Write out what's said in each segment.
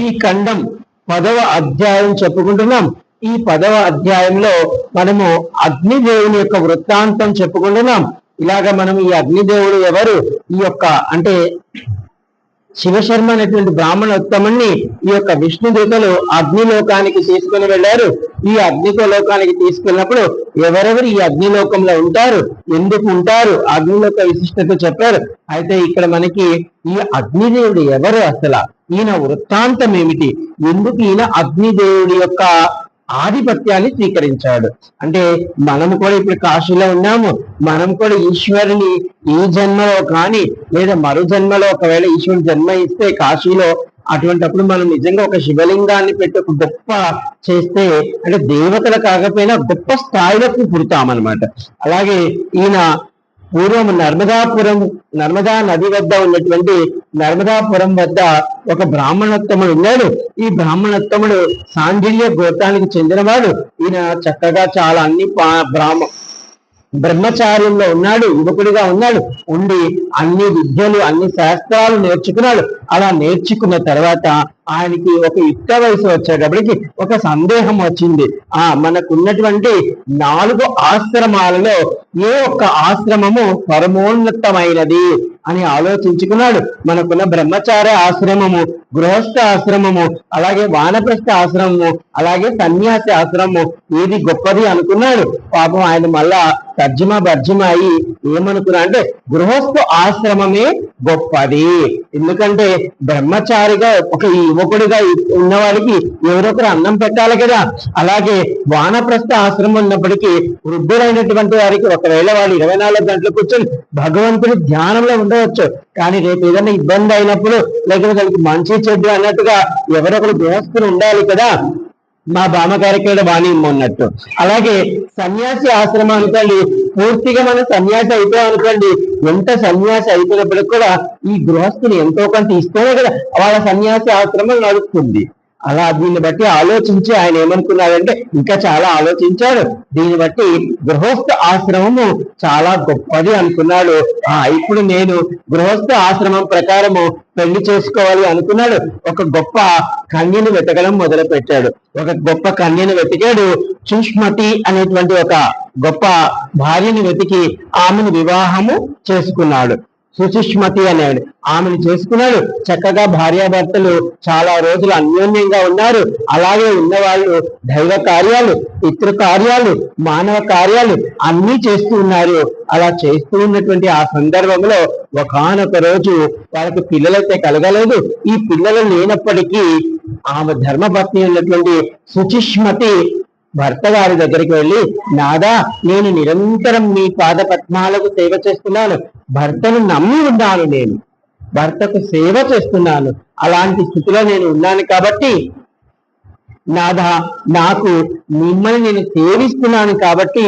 ఖండం పదవ అధ్యాయం చెప్పుకుంటున్నాం. ఈ పదవ అధ్యాయంలో మనము అగ్నిదేవుని యొక్క వృత్తాంతం చెప్పుకుంటున్నాం. ఇలాగ మనం ఈ అగ్నిదేవుడు ఎవరు? ఈ యొక్క అంటే శివశర్మ అనేటువంటి బ్రాహ్మణోత్తముణ్ణి ఈ యొక్క విష్ణుదూతలు అగ్నిలోకానికి తీసుకుని వెళ్ళారు. ఈ అగ్నిలోకానికి తీసుకెళ్ళినప్పుడు ఎవరెవరు ఈ అగ్నిలోకంలో ఉంటారు? ఎందుకు ఉంటారు? అగ్నిలోక విశిష్టత చెప్పారు. అయితే ఇక్కడ మనకి ఈ అగ్నిదేవుడు ఎవరు అసలు? ఈయన వృత్తాంతం ఏమిటి ఎందుకు ఈయన అగ్నిదేవుడి యొక్క ఆధిపత్యాన్ని స్వీకరించాడు? అంటే మనం కూడా ఇప్పుడు కాశీలో ఉన్నాము. మనం కూడా ఈశ్వరుని ఈ జన్మలో కానీ లేదా మరు జన్మలో ఒకవేళ ఈశ్వరుని జన్మ ఇస్తే కాశీలో అటువంటప్పుడు మనం నిజంగా ఒక శివలింగాన్ని పెట్టి ఒక గొప్ప చేస్తే అంటే దేవతలు కాకపోయినా గొప్ప స్థాయిలోకి పుడతామన్నమాట. అలాగే ఈయన పూర్వం నర్మదాపురం నర్మదా నది వద్ద ఉన్నటువంటి నర్మదాపురం వద్ద ఒక బ్రాహ్మణోత్తముడు ఉన్నాడు. ఈ బ్రాహ్మణోత్తముడు సాండిల్య గోత్రానికి చెందినవాడు. ఈయన చక్కగా చాలా అన్ని పా- బ్రాహ్మ బ్రహ్మచార్యంలో ఉన్నాడు యువకుడిగా ఉన్నాడు. ఉండి అన్ని విద్యలు అన్ని శాస్త్రాలు నేర్చుకున్నాడు. అలా నేర్చుకున్న తర్వాత ఆయనకి ఒక యుక్త వయసు వచ్చేటప్పటికి ఒక సందేహం వచ్చింది. ఆ మనకున్నటువంటి నాలుగు ఆశ్రమాలలో ఏ ఒక్క ఆశ్రమము పరమోన్నతమైనది అని ఆలోచించుకున్నాడు. మనకున్న బ్రహ్మచారి ఆశ్రమము గృహస్థ ఆశ్రమము అలాగే వానప్రస్థ ఆశ్రమము అలాగే సన్యాసి ఆశ్రమము ఏది గొప్పది అనుకున్నాడు. పాపం ఆయన మళ్ళా తర్జుమా భర్జుమా అయి ఏమనుకున్నా అంటే గృహస్థ ఆశ్రమమే గొప్పది. ఎందుకంటే బ్రహ్మచారిగా ఒక యువకుడిగా ఉన్నవాడికి ఎవరొకరు అన్నం పెట్టాలి కదా. అలాగే వానప్రస్థ ఆశ్రమం ఉన్నప్పటికీ వృద్ధులైనటువంటి వారికి ఒకవేళ వాళ్ళు ఇరవై నాలుగు గంటలు కూర్చొని భగవంతుడి ధ్యానంలో ఉండవచ్చు. కానీ రేపు ఏదైనా ఇబ్బంది అయినప్పుడు లేకపోతే మంచి చెడ్డు అన్నట్టుగా ఎవరొకరు గృహస్థులు ఉండాలి కదా. మా బామ్మగారికి కూడా బాణి ఉన్నట్టు అలాగే సన్యాసి ఆశ్రమం అనుకోండి పూర్తిగా మన సన్యాసి అయిపోయాం అనుకోండి ఎంత సన్యాసి అయిపోయినప్పటికి కూడా ఈ గృహస్థులు ఎంతో కొంత ఇస్తేనే కదా వాళ్ళ సన్యాసి ఆశ్రమం నడుస్తుంది అలా దీన్ని బట్టి ఆలోచించి ఆయన ఏమనుకున్నాడంటే ఇంకా చాలా ఆలోచించాడు. దీన్ని బట్టి గృహస్థ ఆశ్రమము చాలా గొప్పది అనుకున్నాడు. ఆ ఇప్పుడు నేను గృహస్థ ఆశ్రమం ప్రకారము పెళ్ళి చేసుకోవాలి అనుకున్నాడు. ఒక గొప్ప కన్యను వెతకడం మొదలు పెట్టాడు ఒక గొప్ప కన్యను వెతికాడు. సుష్మతి అనేటువంటి ఒక గొప్ప భార్యని వెతికి ఆమెను వివాహము చేసుకున్నాడు. సుచిష్మతి అనేవాడు ఆమెను చేసుకున్నాడు. చక్కగా భార్యాభర్తలు చాలా రోజులు అన్యోన్యంగా ఉన్నారు. అలాగే ఉన్నవాళ్ళు దైవ కార్యాలు పితృ కార్యాలు మానవ కార్యాలు అన్నీ చేస్తూ ఉన్నారు. అలా చేస్తూ ఉన్నటువంటి ఆ సందర్భంలో ఒకానొక రోజు వాళ్ళకి పిల్లలైతే కలగలేదు. ఈ పిల్లలు లేనప్పటికీ ఆమె ధర్మపత్ని ఉన్నటువంటి సుచిష్మతి భర్త గారి దగ్గరికి వెళ్ళి నాదా నేను నిరంతరం మీ పాద పద్మాలకు సేవ చేస్తున్నాను. భర్తను నమ్మి ఉన్నాను నేను. భర్తకు సేవ చేస్తున్నాను. అలాంటి స్థితిలో నేను ఉన్నాను కాబట్టి నాదా నాకు మిమ్మల్ని నేను సేవిస్తున్నాను కాబట్టి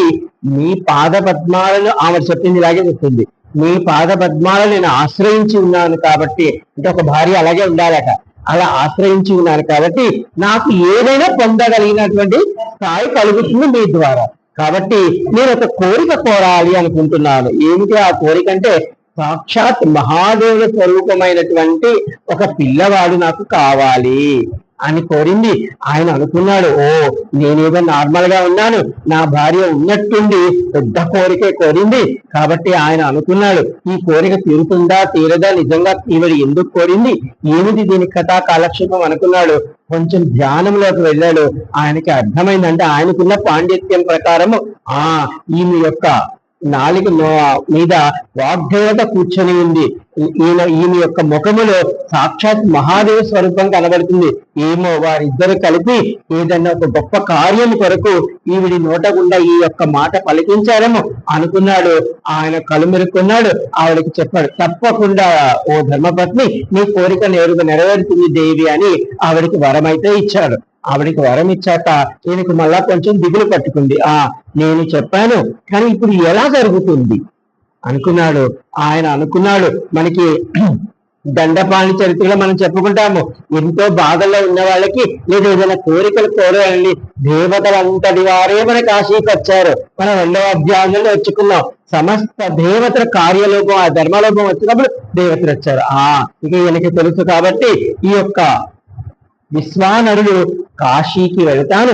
మీ పాద పద్మాలను ఆమె చెప్పింది ఇలాగే చెప్తుంది. మీ పాద పద్మాలను నేను ఆశ్రయించి ఉన్నాను కాబట్టి అంటే ఒక భార్య అలాగే ఉండాలట. అలా ఆశ్రయించి ఉన్నాను కాబట్టి నాకు ఏదైనా పొందగలిగినటువంటి స్థాయి కలుగుతుంది మీ ద్వారా. కాబట్టి నేను ఒక కోరిక కోరాలి అనుకుంటున్నాను. ఏమిటి ఆ కోరిక అంటే సాక్షాత్ మహాదేవుల స్వరూపమైనటువంటి ఒక పిల్లవాడు నాకు కావాలి. అని కోరింది. ఆయన అనుకున్నాడు ఓ నేనేదో నార్మల్గా ఉన్నాను నా భార్య ఉన్నట్టుండి పెద్ద కోరికే కోరింది. కాబట్టి ఆయన అనుకున్నాడు ఈ కోరిక తీరుతుందా తీరదా నిజంగా ఈవిడ ఎందుకు కోరింది? ఏమిటి దీని కథా కాలక్షేపం? అనుకున్నాడు. కొంచెం ధ్యానంలోకి వెళ్ళాడు. ఆయనకి అర్థమైందంటే ఆయనకున్న పాండిత్యం ప్రకారము ఆ ఈమె యొక్క నాలుగు మీద వాగ్దేవత కూర్చొని ఉంది. ఈయన ఈయన యొక్క ముఖములో సాక్షాత్ మహాదేవ స్వరూపం కనబడుతుంది. ఏమో వారిద్దరు కలిపి ఏదన్నా ఒక గొప్ప కార్యం కొరకు ఈవిడి నోట గుండా ఈ యొక్క మాట పలికించారేమో అనుకున్నాడు. ఆయన కలుమెరుక్కున్నాడు ఆవిడకి చెప్పాడు తప్పకుండా ఓ ధర్మపత్ని నీ కోరిక నేరుగా నెరవేరుతుంది దేవి అని ఆవిడకి వరమైతే ఇచ్చాడు. ఆవిడకి వరం ఇచ్చాక ఈయనకి మళ్ళా కొంచెం దిగులు పట్టుకుంది. ఆ నేను చెప్పాను కానీ ఇప్పుడు ఎలా జరుగుతుంది? అనుకున్నాడు. ఆయన అనుకున్నాడు. మనకి దండపాణి చరిత్రలో మనం చెప్పుకుంటాము. ఎంతో బాధల్లో ఉన్న వాళ్ళకి లేదా ఏదైనా కోరికలు కోరాలని దేవతలంతటి వారే మన కాశీకి వచ్చారు మనం రెండవ అధ్యాయంలో వచ్చుకున్నాం సమస్త దేవతల కార్యలోపం ఆ ధర్మలోపం వచ్చినప్పుడు దేవతలు వచ్చారు. ఆ ఇక ఈయనకి తెలుసు కాబట్టి ఈ యొక్క విశ్వానరుడు కాశీకి వెళ్తాను.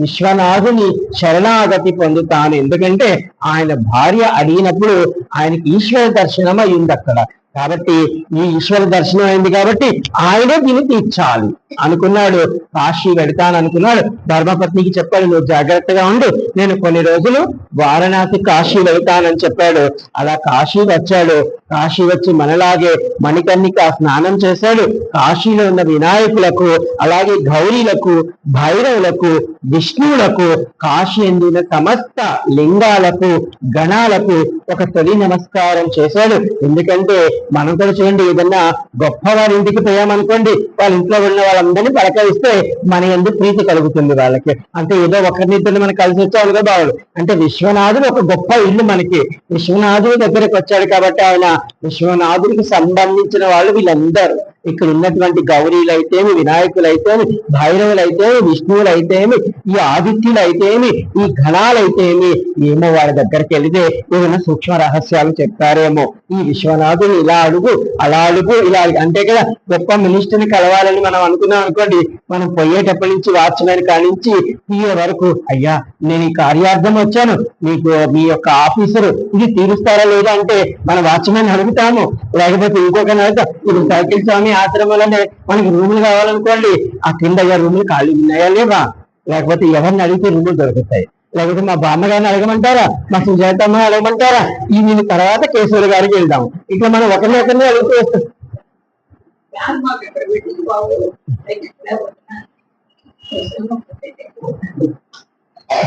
విశ్వనాథుని శరణాగతి పొందుతాను. ఎందుకంటే ఆయన భార్య అడిగినప్పుడు ఆయనకి ఈశ్వర దర్శనం అయ్యింది అక్కడ కాబట్టి ఈ ఈశ్వర దర్శనం అయింది కాబట్టి ఆయనే దీన్ని తీర్చాలి. అనుకున్నాడు కాశీ వెళతాను అనుకున్నాడు. ధర్మపత్నికి చెప్పాడు నువ్వు జాగ్రత్తగా ఉండు. నేను కొన్ని రోజులు వారణాసి కాశీ వెళ్తానని చెప్పాడు. అలా కాశీ వచ్చాడు. కాశీ వచ్చి మనలాగే మణికర్ణిక స్నానం చేశాడు. కాశీలో ఉన్న వినాయకులకు అలాగే గౌరీలకు భైరవులకు విష్ణువులకు కాశీ అందిన సమస్త లింగాలకు గణాలకు ఒక తొలి నమస్కారం చేశాడు. ఎందుకంటే మనం కూడా చూడండి ఏదన్నా గొప్ప వారి ఇంటికి పోయామనుకోండి వాళ్ళ ఇంట్లో ఉన్న వాళ్ళందరినీ పలకరిస్తే మన ఎందుకు ప్రీతి కలుగుతుంది వాళ్ళకి. అంటే ఏదో ఒకరినిద్దరిని మనం కలిసి వచ్చాడు కదా బావుడు అంటే విశ్వనాథుడు ఒక గొప్ప ఇల్లు మనకి. విశ్వనాథుడి దగ్గరికి వచ్చాడు కాబట్టి ఆయన విశ్వనాథుడికి సంబంధించిన వాళ్ళు వీళ్ళందరూ. ఇక్కడ ఉన్నటువంటి గౌరీలు అయితేమి వినాయకులు అయితేమి భైరవులు అయితేమి విష్ణువులు అయితేమి ఈ ఆదిత్యులు అయితేమి ఈ గణాలు ఏమో వాళ్ళ దగ్గరికి వెళితే ఏమైనా సూక్ష్మ రహస్యాలు చెప్తారేమో. ఈ విశ్వనాథుని ఇలా అడుగు అలా అడుగు ఇలా అంటే కదా? గొప్ప మినిస్టర్ని కలవాలని మనం అనుకున్నాం అనుకోండి మనం పోయేటప్పటి నుంచి వాచ్మెన్ కానించి తీయ వరకు అయ్యా నేను ఈ కార్యార్థం వచ్చాను మీకు మీ యొక్క ఆఫీసరు ఇది తీరుస్తారా లేదా? అంటే మన వాచ్మెన్ అడుగుతాము. లేకపోతే ఇంకొకరిని అడుగుతాం ఇప్పుడు సైకిల్ స్వామి ఆశ్రమంలోనే మనకి రూములు కావాలనుకోండి ఆ కింద అయ్యా రూములు ఖాళీ ఉన్నాయా లేవా? లేకపోతే ఎవరిని అడిగితే రూములు దొరుకుతాయి. లేకపోతే మా బామ్మగారిని అడగమంటారా? మా సుజాతమ్మ అడగమంటారా? ఈ దీని తర్వాత కేశవుల గారికి వెళ్దాం. ఇట్లా మనం ఒకరిని ఒకరిని అడుగుతూ వస్తాం.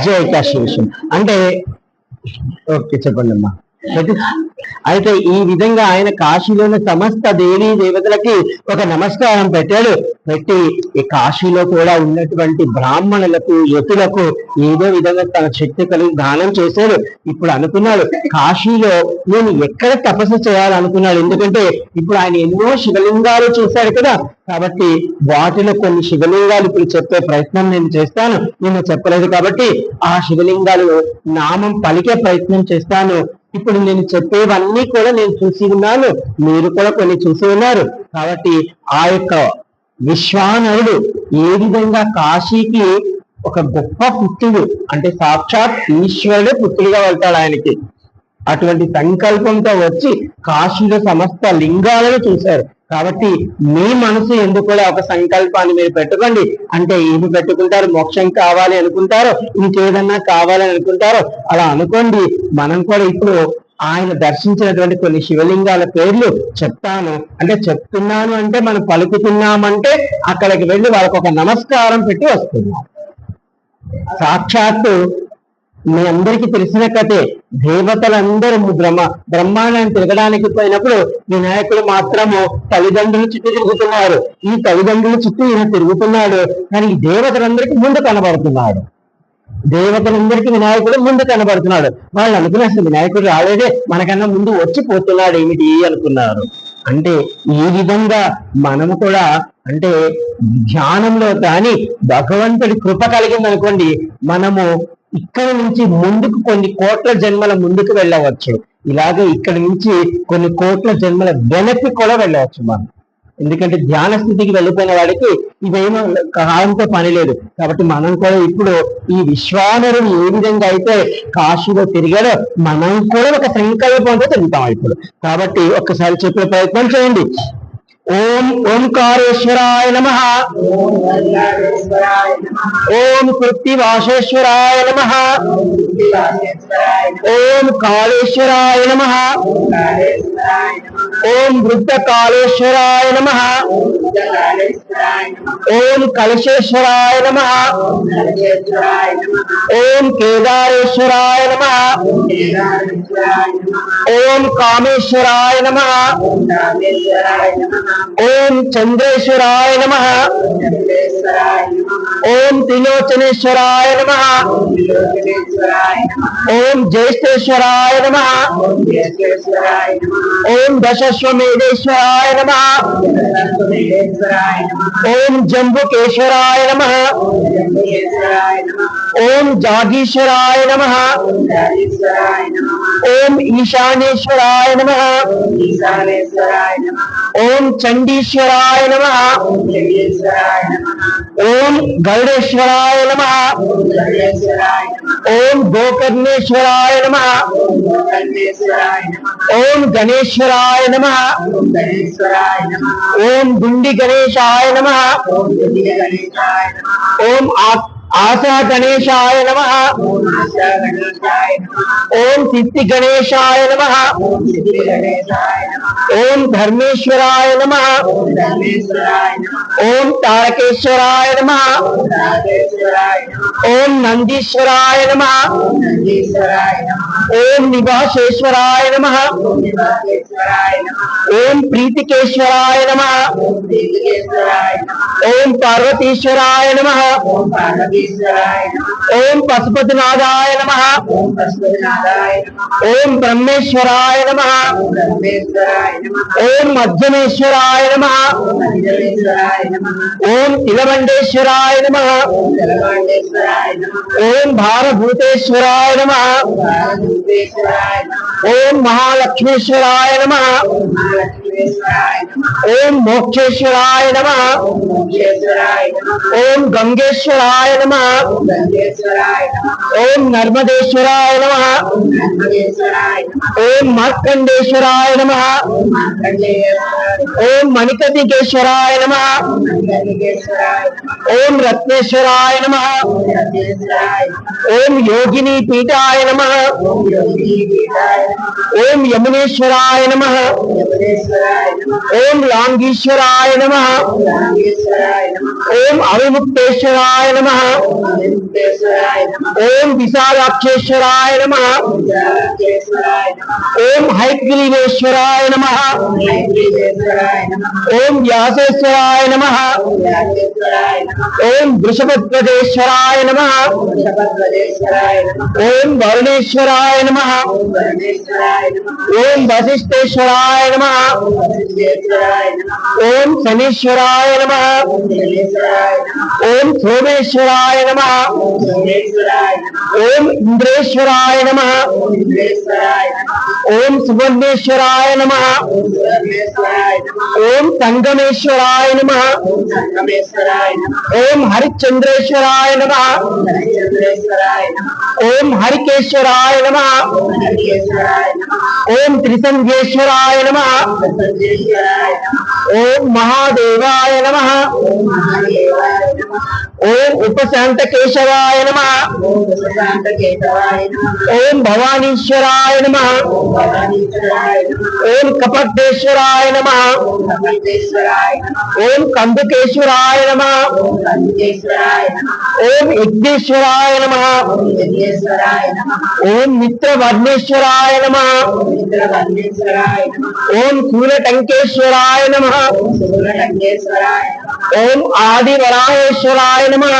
జై కాశీ విషయం అంటే ఓకే చెప్పండి అమ్మా అయితే- ఈ విధంగా ఆయన కాశీలోని సమస్త దేవీ దేవతలకి ఒక నమస్కారం పెట్టాడు. పెట్టి ఈ కాశీలో కూడా ఉన్నటువంటి బ్రాహ్మణులకు యతులకు ఏదో విధంగా తన శక్తి కలిగి దానం చేశాడు. ఇప్పుడు అనుకున్నాడు కాశీలో నేను ఎక్కడ తపస్సు చేయాలనుకున్నాడు? ఎందుకంటే ఇప్పుడు ఆయన ఎన్నో శివలింగాలు చూశాడు కదా. కాబట్టి వాటిలో కొన్ని శివలింగాలు ఇప్పుడు చెప్పే ప్రయత్నం నేను చేస్తాను. నేను చెప్పలేదు కాబట్టి ఆ శివలింగాలు నామం పలికే ప్రయత్నం చేస్తాను. ఇప్పుడు నేను చెప్పేవన్నీ కూడా నేను చూసి ఉన్నాను. మీరు కూడా కొన్ని చూసి ఉన్నారు. కాబట్టి ఆ యొక్క విశ్వానరుడు ఏ విధంగా కాశీకి ఒక గొప్ప పుత్రుడు అంటే సాక్షాత్ ఈశ్వరుడే పుత్రుడుగా వెళ్తాడు ఆయనకి. అటువంటి సంకల్పంతో వచ్చి కాశీలో సమస్త లింగాలను చూశారు. కాబట్టి మీ మనసు ఎందుకు కూడా ఒక సంకల్పాన్ని మీరు పెట్టుకోండి. అంటే ఏమి పెట్టుకుంటారు? మోక్షం కావాలి అనుకుంటారో? ఇంకేదన్నా కావాలని అనుకుంటారో? అలా అనుకోండి. మనం కూడా ఇప్పుడు ఆయన దర్శించినటువంటి కొన్ని శివలింగాల పేర్లు చెప్తాను. అంటే చెప్తున్నాను అంటే మనం పలుకుతున్నామంటే అక్కడికి వెళ్ళి వాళ్ళకు ఒక నమస్కారం పెట్టి వస్తున్నాం. సాక్షాత్తు మీ అందరికీ తెలిసిన కథే. దేవతలందరూ బ్రహ్మ బ్రహ్మాండాన్ని తిరగడానికి పోయినప్పుడు వినాయకుడు మాత్రము తల్లిదండ్రుల చుట్టూ తిరుగుతున్నారు. ఈ తల్లిదండ్రుల చుట్టూ ఈయన తిరుగుతున్నాడు. కానీ దేవతలందరికీ ముందు కనబడుతున్నాడు. దేవతలందరికీ వినాయకుడు ముందు కనబడుతున్నాడు. వాళ్ళు అనుకున్న అసలు వినాయకుడు రాలేదే మనకన్నా ముందు వచ్చిపోతున్నాడు ఏమిటి? అనుకున్నారు. అంటే ఈ విధంగా మనము కూడా అంటే ధ్యానంలో కానీ భగవంతుడి కృప కలిగిందనుకోండి మనము ఇక్కడ నుంచి ముందుకు కొన్ని కోట్ల జన్మల ముందుకు వెళ్ళవచ్చు. ఇలాగే ఇక్కడ నుంచి కొన్ని కోట్ల జన్మల వెనక్కి కూడా వెళ్ళవచ్చు మనం. ఎందుకంటే ధ్యాన స్థితికి వెళ్ళిపోయిన వాడికి ఇదేమో కాలంతో పని లేదు. కాబట్టి మనం కూడా ఇప్పుడు ఈ విశ్వానరుడు ఏ విధంగా అయితే కాశీలో తిరిగాడో మనం కూడా ఒక సంకల్పంతో తిరుగుతాం ఇప్పుడు. కాబట్టి ఒక్కసారి చెప్పే ప్రయత్నం చేయండి. ఓం ఓంకారేశ్వరాయ నమ. ఓం కృత్తివాసేశ్వరాయ నమ. ఓం కాళేశ్వరాయ నమ. ఓం వృద్ధ కాళేశ్వరాయ నమ. ఓం కలశేశ్వరాయ నమ. ఓం కేదారేశ్వరాయ నమ. ఓం కామేశ్వరాయ నమ. ఓం చంద్రేశ్వరాయ నమ. ఓం త్రిలోచనేశ్వరాయ నమ. ఓం జ్యేష్ఠేశ్వరాయ నమ. ఓం దశశ్వమేధేశ్వరాయ నమ. ఓం జంబుకేశ్వరాయ నమ ఓం జాగీశ్వరాయ నమ ఓం జాగీశ్వరాయ నమః ఓం ఈశానేశ్వరాయ నమ ఓం గరుడేశ్వరాయ నమ. ఓం గోకర్ణేశ్వరాయ నమ. ఓం గణేశ్వరాయ నమ. ఓం గుండి గణేశాయ నమ. ఓం ఆత్మ గణేశాయ నమః ఓం ఆ- ఆశా గణేశాయ నమ ఓం ఆశా గణేశాయ నమః ఓం సిద్ధి గణేశాయ నమ ఓం సిద్ధి గణేశాయ నమః ఓం ధర్మేశ్వరాయ నమ ఓం ధర్మేశ్వరాయ నమః ఓం పశుపతినాథాయ నమ. ఓం బ్రహ్మేశ్వరాయ నమ. ఓం మధ్యమేశ్వరాయ నమ. ఓం తిలవండేశ్వరాయ నమ. ఓం భారభూతేశ్వరాయ నమః. ఓం మహాలక్ష్మేశ్వరాయ నమ. ఓం మహాలక్ష్మీశ్వరాయ నమః ఓం మోక్షేశ్వరాయ నమ ఓం మోక్షేశ్వరాయ నమః ఓం గంగేశ్వరాయ నమ ఓం గంగేశ్వరాయ నమః ఓం నర్మదేశ్వరాయ నమ ఓం నర్మదేశ్వరాయ నమః ఓం మార్కండేశ్వరాయ నమ ఓం మార్కండేయేశ్వరాయ నమః ఓం లాంగీశ్వరాయ నమ ఓం అవిముక్తేశ్వరాయ నమ ఓం విశాలాక్షేశ్వరాయ నమ ఓం హైగ్రీవేశ్వరాయ నమ ఓం వ్యాసేశ్వరాయ నమ ఓం వృషభద్వజేశ్వరాయ నమ ఓం వరుణేశ్వరాయ నమ ఓం ఓం వశిష్ఠేశ్వరాయ నమ ఓం శనీశ్వరాయ నమ. ఓం సోమేశ్వరాయ నమ. ఓం ఇంద్రేశ్వరాయ నమ. ఓం సువర్ణేశ్వరాయ నమ. ఓం సంగమేశ్వరాయ నమ. ఓం హరిశ్చంద్రేశ్వరాయ నమ. ఓం హరికేశ్వరాయ నమ. ఓం త్రిసంగేశ్వరాయ నమ. ओम महादेवाय नमः। ओम उपशांत केशवाय नमः। ओम भवानीश्वराय नमः। ओम कपटेश्वराय नमः। ओम कंदुकेश्वराय नमः। ओम यज्ञेश्वराय नमः। ओम मित्रवर्णेश्वराय नमः। ఓం కపర్దేశ్వరాయ నమ. ఓం కపిలేశ్వరాయ నమః.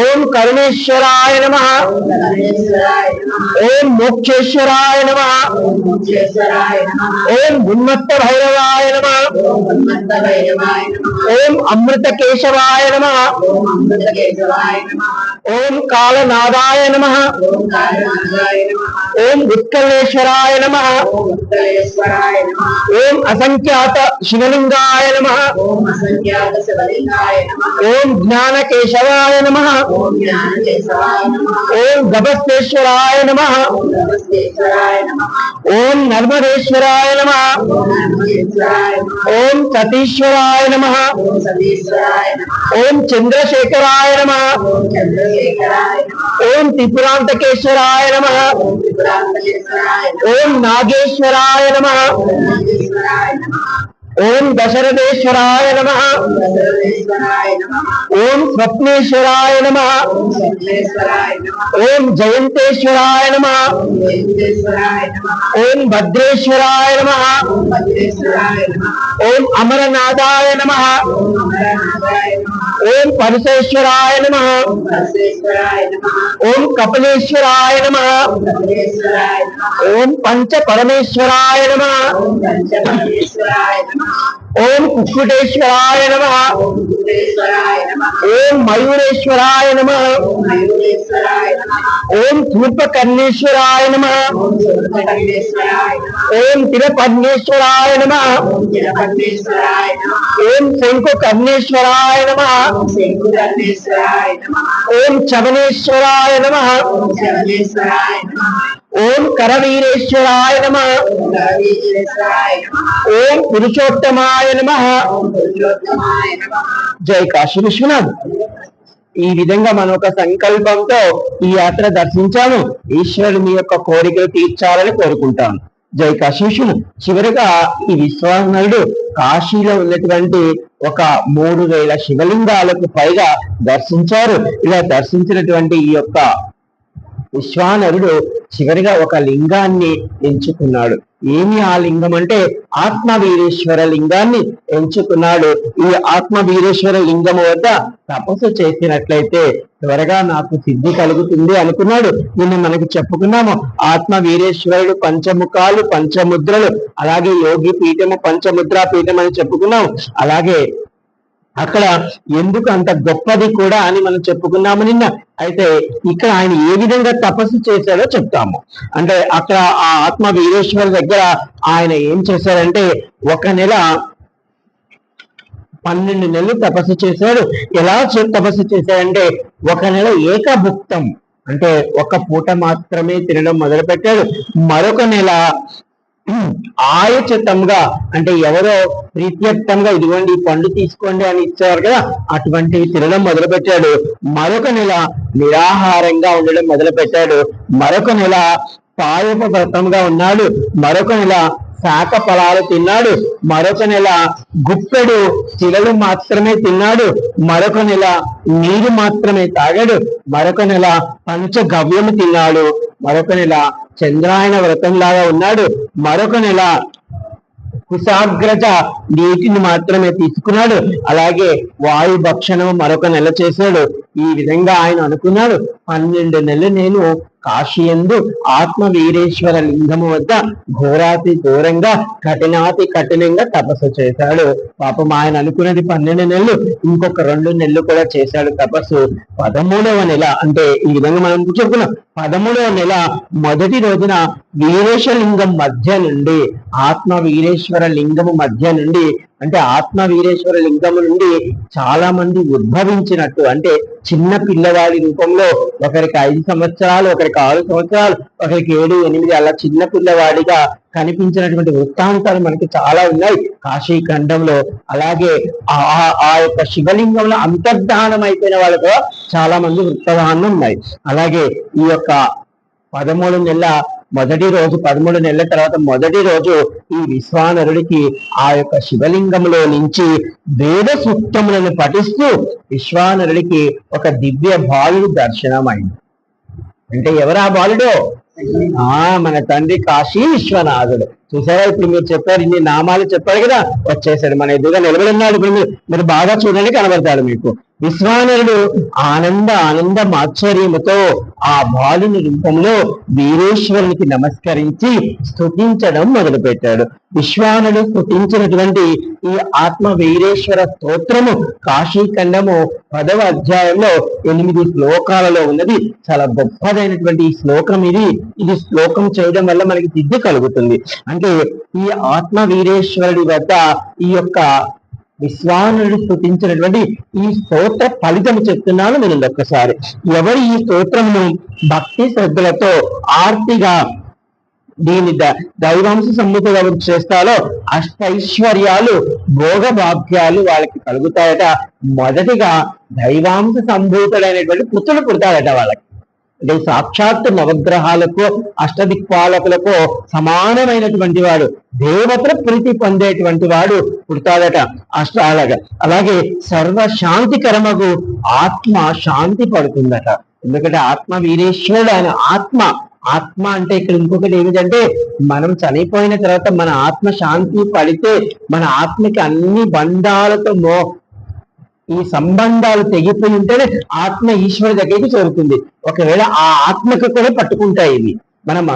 ఓం కరుణేశ్వరాయ నమ. ఓం మోక్షేశ్వరాయ నమ. ఓం ఉన్మత్త భైరవాయ నమ. ఓం అమృత కేశవాయ నమ. ఓం కాళనాథాయ నమః. ఓం ఉత్కలేశ్వరాయ నమ. ఓం అసంఖ్యాత శివలింగాయ నమ ఓం అసంఖ్యాత శివలింగాయ నమః ఓం గభస్తేశ్వరాయ నమ ఓం నర్మదేశ్వరాయ నమ ఓం సతీశ్వరాయ నమ ఓం చంద్రశేఖరాయ నమ ఓం త్రిపురాంతకేశ్వరాయ నమ ఓం త్రిపురాంతకేశ్వరాయ నమః నమ. ఓం దశరథేశ్వరాయ నమ. ఓం స్వప్నేశ్వరాయ నమ. ఓం జయంతేశ్వరాయ నమ. ఓం భద్రేశ్వరాయ నమ. ఓం అమరనాథాయ నమ. ఓం అమరనాథాయ నమ. ఓం కపిలేశ్వరాయ నమ. ఓం ఓం పంచ పరమేశ్వరాయ నమ. ఓం కుక్కుటేశ్వరాయ నమ. ఓం మయూరేశ్వరాయ నమ. ఓం మయూరేశ్వరాయ నమః. ఓం ధూపకర్ణేశ్వరాయ నమ. ఓం శంకు కర్ణేశ్వరాయ నమః. ఓం చవనేశ్వరాయ నమ. ఓం ఓం కరవీరేశ్వరాయ నమ. ఓం పురుషోత్తమాయ నమ. జై కాశీ విశ్వనాథ్. ఈ విధంగా మన ఒక సంకల్పంతో ఈ యాత్ర దర్శించాము ఈశ్వరుడు మీ యొక్క కోరికలు తీర్చాలని కోరుకుంటాను. జై కాశీషులు చివరిగా ఈ విశ్వాసనుడు కాశీలో ఉన్నటువంటి ఒక మూడు వేల శివలింగాలకు పైగా దర్శించారు. ఇలా దర్శించినటువంటి ఈ యొక్క విశ్వానరుడు చివరిగా ఒక లింగాన్ని ఎంచుకున్నాడు. ఏమి ఆ లింగం అంటే? ఆత్మవీరేశ్వర లింగాన్ని ఎంచుకున్నాడు. ఈ ఆత్మవీరేశ్వర లింగం వద్ద తపస్సు చేసినట్లయితే త్వరగా నాకు సిద్ధి కలుగుతుంది అనుకున్నాడు. నిన్న మనకి చెప్పుకున్నాము ఆత్మ వీరేశ్వరుడు పంచముఖాలు పంచముద్రలు అలాగే యోగి పీఠము పంచముద్రా పీఠం అని చెప్పుకున్నాం. అలాగే అక్కడ ఎందుకు అంత గొప్పది కూడా అని మనం చెప్పుకున్నాము నిన్న. అయితే ఇక్కడ ఆయన ఏ విధంగా తపస్సు చేశాడో చెప్తాము. అంటే అక్కడ ఆ ఆత్మ వీరేశ్వర దగ్గర ఆయన ఏం చేశారంటే ఒక నెల పన్నెండు నెలలు తపస్సు చేశాడు. ఎలా తపస్సు చేశాడంటే ఒక నెల ఏకభుక్తం. అంటే ఒక పూట మాత్రమే తినడం మొదలుపెట్టాడు. మరొక నెల ఆయచితంగా అంటే ఎవరో ప్రీత్యర్థంగా ఇదిగోండి ఈ పండు తీసుకోండి అని ఇచ్చారు కదా అటువంటివి తినడం మొదలు పెట్టాడు మరొక నెల నిరాహారంగా ఉండడం మొదలు పెట్టాడు మరొక నెల పాయప వ్రతంగా ఉన్నాడు. మరొక నెల శాఖ ఫలాలు తిన్నాడు. మరొక నెల గుప్పెడు చిలలు మాత్రమే తిన్నాడు. మరొక నెల నీరు మాత్రమే తాగాడు. మరొక నెల పంచగవ్యము తిన్నాడు. మరొక నెల చంద్రాయణ వ్రతం లాగా ఉన్నాడు. మరొక నెల కుశాగ్రజ నీటిని మాత్రమే తీసుకున్నాడు. అలాగే వాయు భక్షణం మరొక నెల చేశాడు. ఈ విధంగా ఆయన అనుకున్నాడు. పన్నెండు నెలలు నేను కాశీయందు ఆత్మ వీరేశ్వర లింగము వద్ద ఘోరాతి ఘోరంగా కఠినాతి కఠినంగా తపస్సు చేశాడు. పాపం ఆయన అనుకున్నది పన్నెండు నెలలు ఇంకొక రెండు నెలలు కూడా చేశాడు తపస్సు. పదమూడవ నెల అంటే ఈ విధంగా మనం చెప్పుకున్నాం? పదమూడవ నెల మొదటి రోజున వీరేశలింగం మధ్య నుండి ఆత్మ వీరేశ్వర లింగము మధ్య నుండి అంటే ఆత్మ వీరేశ్వర లింగం నుండి చాలా మంది ఉద్భవించినట్టు అంటే చిన్న పిల్లవాడి రూపంలో ఒకరికి ఐదు సంవత్సరాలు ఒకరికి ఆరు సంవత్సరాలు ఒకరికి ఏడు ఎనిమిది అలా చిన్న పిల్లవాడిగా కనిపించినటువంటి వృత్తాంతాలు మనకి చాలా ఉన్నాయి. కాశీ ఖండంలో అలాగే ఆ ఆ- ఆ యొక్క శివలింగంలో అంతర్ధానం అయిపోయిన వాళ్ళతో చాలా మంది వృత్తదానం ఉన్నాయి. అలాగే ఈ యొక్క పదమూడు నెలల మొదటి రోజు పదమూడు నెలల తర్వాత మొదటి రోజు ఈ విశ్వానరుడికి ఆ యొక్క శివలింగంలో నుంచి వేద సూక్తములను పఠిస్తూ విశ్వానరుడికి ఒక దివ్య బాలుడు దర్శనమైంది. అంటే ఎవరు ఆ బాలుడు? ఆ మన తండ్రి కాశీ విశ్వనాథుడు. చూసారా? ఇప్పుడు మీరు చెప్పారు ఇన్ని నామాలు చెప్పారు కదా? వచ్చేసాడు. మన ఎదురుగా నిలబడి ఉన్నాడు. ఇప్పుడు మీరు మీరు బాగా చూడండి కనబడతాడు మీకు. విశ్వానరుడు ఆనంద ఆనంద ఆశ్చర్యముతో ఆ బాలుని రూపంలో వీరేశ్వరునికి నమస్కరించి స్థుతించడం మొదలుపెట్టాడు. విశ్వానుడు స్థుతించినటువంటి ఈ ఆత్మ వీరేశ్వర స్తోత్రము కాశీఖండము పదవ అధ్యాయంలో ఎనిమిది శ్లోకాలలో ఉన్నది. చాలా గొప్పదైనటువంటి ఈ శ్లోకం ఇది. ఇది శ్లోకం చేయడం వల్ల మనకి సిద్ధి కలుగుతుంది. అంటే ఈ ఆత్మ వీరేశ్వరుడి వద్ద ఈ యొక్క విశ్వానుడు స్థుతించినటువంటి ఈ స్తోత్ర ఫలితం చెప్తున్నాను నేను ఒక్కసారి. ఎవరు ఈ స్తోత్రమును భక్తి శ్రద్ధలతో ఆర్తిగా దీని దైవాంశ సమ్ముతిగా ఎవరు చేస్తారో అష్టైశ్వర్యాలు భోగభాగ్యాలు వాళ్ళకి కలుగుతాయట. మొదటిగా దైవాంశ సంభూతుడైనటువంటి పుత్రుడు పుడతాడట వాళ్ళకి. అంటే సాక్షాత్ నవగ్రహాలకు అష్టదిక్పాలకులకు సమానమైనటువంటి వాడు. దేవతల ప్రీతి పొందేటువంటి వాడు పుడతాడట అష్ట అలాగా. అలాగే సర్వశాంతికరమగు ఆత్మ శాంతి పడుతుందట. ఎందుకంటే ఆత్మ వీరేశ్వరుడు ఆయన ఆత్మ. ఆత్మ అంటే ఇక్కడ ఇంకొకటి ఏమిటంటే మనం చనిపోయిన తర్వాత మన ఆత్మ శాంతి పడితే మన ఆత్మకి అన్ని బంధాలతో మో ఈ సంబంధాలు తెగిపోయి ఉంటేనే ఆత్మ ఈశ్వరు దగ్గరికి చేరుతుంది. ఒకవేళ ఆ ఆత్మకు కూడా పట్టుకుంటాయి ఇవి. మనం